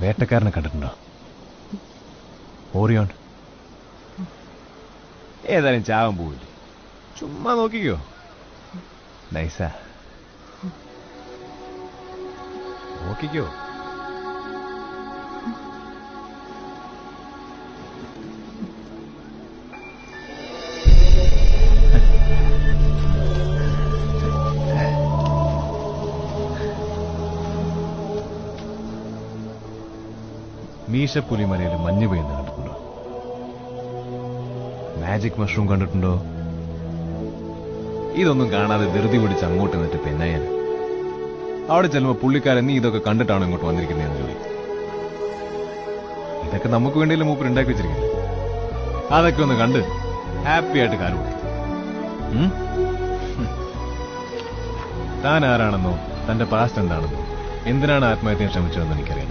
വേട്ടക്കാരനെ കണ്ടിട്ടുണ്ടോ? ഓറിയോൺ. ഏതായാലും ചാവാൻ പോവില്ലേ? ചുമ്മാ നോക്കിക്കോ. നൈസാ. നോക്കിക്കോ. മീശപ്പുലിമലയിൽ മഞ്ഞ് പെയ്യുന്ന കണ്ടിട്ടുണ്ടോ? മാജിക് മഷ്റൂം കണ്ടിട്ടുണ്ടോ? ഇതൊന്നും കാണാതെ ധൃതി പിടിച്ച് അങ്ങോട്ട് നിന്നിട്ട് പെന്നയ്യൻ അവിടെ ചെല്ലുമ്പോ പുള്ളിക്കാരൻ നീ ഇതൊക്കെ കണ്ടിട്ടാണോ ഇങ്ങോട്ട് വന്നിരിക്കുന്നതെന്ന് ചോദിക്കും. ഇതൊക്കെ നമുക്ക് വേണ്ടിയല്ലേ മൂപ്പർ ഉണ്ടാക്കി വെച്ചിരിക്കുന്നത്? അതൊക്കെ ഒന്ന് കണ്ട് ഹാപ്പി ആയിട്ട് കാലം താൻ ആരാണെന്നോ തന്റെ പാസ്റ്റ് എന്താണെന്നോ എന്തിനാണ് ആത്മഹത്യ ശ്രമിച്ചതെന്ന് എനിക്കറിയാം